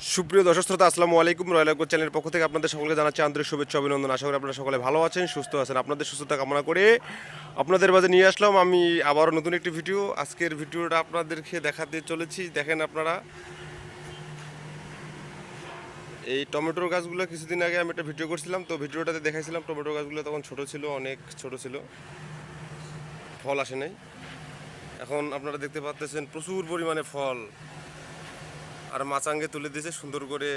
সুপ্রিয় দর্শক শ্রোতা, আসসালামু আলাইকুম। রয়্যাল আগ্রো চ্যানেলের পক্ষ থেকে আপনাদের সকলকে জানাচ্ছি আন্তরিক শুভেচ্ছা অভিনন্দন। আশা করি আপনারা সকলে ভালো আছেন, সুস্থ আছেন। আপনাদের সুস্থতা কামনা করে আপনাদের মাঝে নিয়ে আসলাম আমি আবারও নতুন একটি ভিডিও। আজকের ভিডিওটা আপনাদেরকে দেখাতে চলেছি। দেখেন আপনারা, এই টমেটোর গাছগুলো কিছুদিন আগে আমি একটা ভিডিও করছিলাম। তো ভিডিওটাতে দেখাইছিলাম টমেটো গাছগুলো তখন ছোট ছিল, অনেক ছোট ছিল। ফল আসে নাই। এখন আপনারা দেখতে পাচ্ছেন প্রচুর পরিমাণে ফল। আর মাচাঙ্গে তুলে দিয়েছে, সুন্দর করে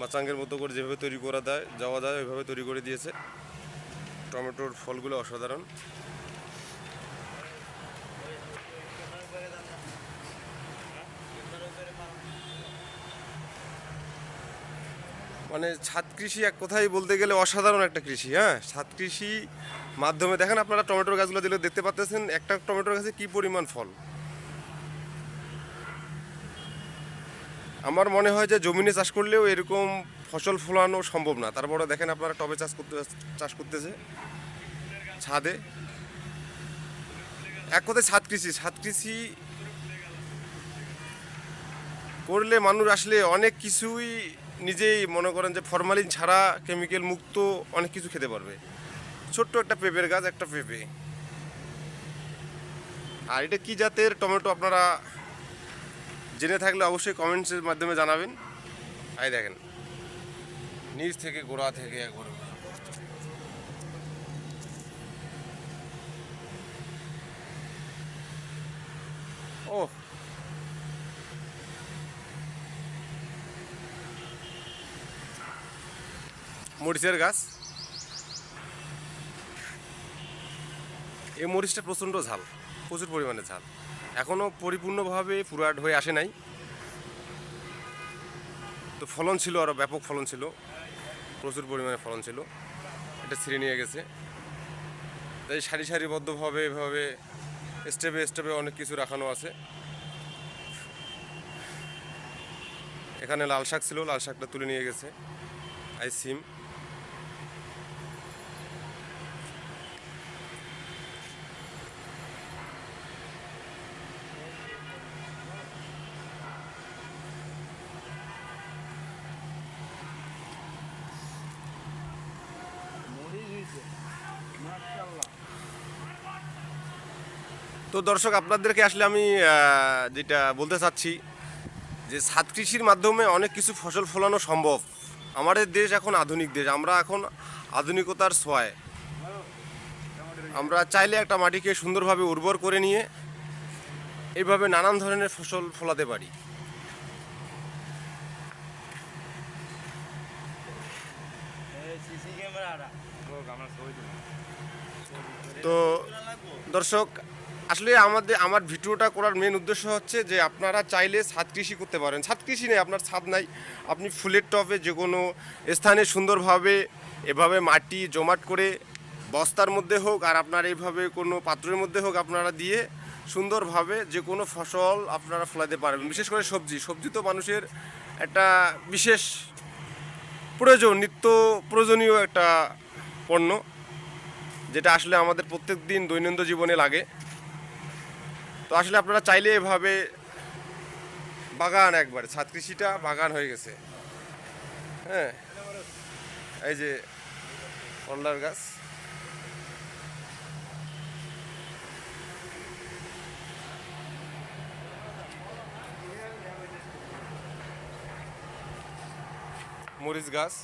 মাচাঙ্গের মতো করে যেভাবে তৈরি করা যায়, যাওয়া যায়, ওইভাবে তৈরি করে দিয়েছে। টমেটোর ফলগুলো অসাধারণ। মানে ছাদ কৃষি এক কথাই বলতে গেলে অসাধারণ একটা কৃষি হ্যাঁ? ছাদ কৃষি মাধ্যমে দেখেন আপনারা টমেটোর গাছগুলো দিলে দেখতে পাচ্ছেন একটা টমেটোর গাছে কি পরিমাণ ফল। আমার মনে হয় যে জমিনে চাষ করলেও এরকম ফসল ফলানো সম্ভব না। তারপরে দেখেন আপনারা টবে চাষ করতে, চাষ করতেছে ছাদে। এক কথায় ছাদ কৃষি ছাদ কৃষি করলে মানুষ আসলে অনেক কিছুই নিজেই মনে করেন যে ফরমালিন ছাড়া কেমিক্যাল মুক্ত অনেক কিছু খেতে পারবে। ছোট্ট একটা পেঁপের গাছ, একটা পেঁপে। আর এটা কি জাতের টমেটো আপনারা জেনে থাকলে অবশ্যই কমেন্টসের মাধ্যমে জানাবেন। আই দেখেন, নিচ থেকে গোড়া থেকে একবার। ও মরিচের গাছ। এই মরিচটা প্রচণ্ড ঝাল, প্রচুর পরিমাণে ঝাল। এখনও পরিপূর্ণভাবে পুরাট হয়ে আসে নাই। তো ফলন ছিল আরও ব্যাপক ফলন ছিল। প্রচুর পরিমাণে ফলন ছিল। এটা ছিঁড়ে নিয়ে গেছে। তাই সারি সারিবদ্ধভাবে এভাবে স্টেপে স্টেপে অনেক কিছু রাখানো আছে। এখানে লাল শাক ছিল, লাল শাকটা তুলে নিয়ে গেছে। আই সিম তো দর্শক আপনাদেরকে আসলে আমি যেটা বলতে চাচ্ছি যে ছাদ কৃষির মাধ্যমে অনেক কিছু ফসল ফলানো সম্ভব। আমাদের দেশ এখন আধুনিক দেশ আমরা এখন আধুনিকতার ছোঁয়ায়। আমরা চাইলে একটা মাটিকে সুন্দরভাবে উর্বর করে নিয়ে এইভাবে নানান ধরনের ফসল ফলাতে পারি। তো দর্শক, আসলে আমাদের, আমার ভিডিওটা করার মেন উদ্দেশ্য হচ্ছে যে আপনারা চাইলে ছাদ কৃষি করতে পারেন। ছাদ কৃষি নেই, আপনার ছাদ নাই। আপনি ফুলের টবে যে কোনো স্থানে সুন্দরভাবে এভাবে মাটি জমাট করে বস্তার মধ্যে হোক আর আপনার এইভাবে কোনো পাত্রের মধ্যে হোক আপনারা দিয়ে সুন্দরভাবে যে কোনো ফসল আপনারা ফলাতে পারবেন। বিশেষ করে সবজি। সবজি তো মানুষের একটা বিশেষ প্রয়োজন, নিত্য প্রয়োজনীয় একটা পণ্য। যেটা আসলে আমাদের প্রত্যেক দিন দৈনন্দিন জীবনে লাগে। তো আসলে আপনারা চাইলে এভাবে বাগান একবার, ছাদ কৃষিটা বাগান হয়ে গেছে। হ্যাঁ এই যে কল্লার গাছ। মরিচ গাছ।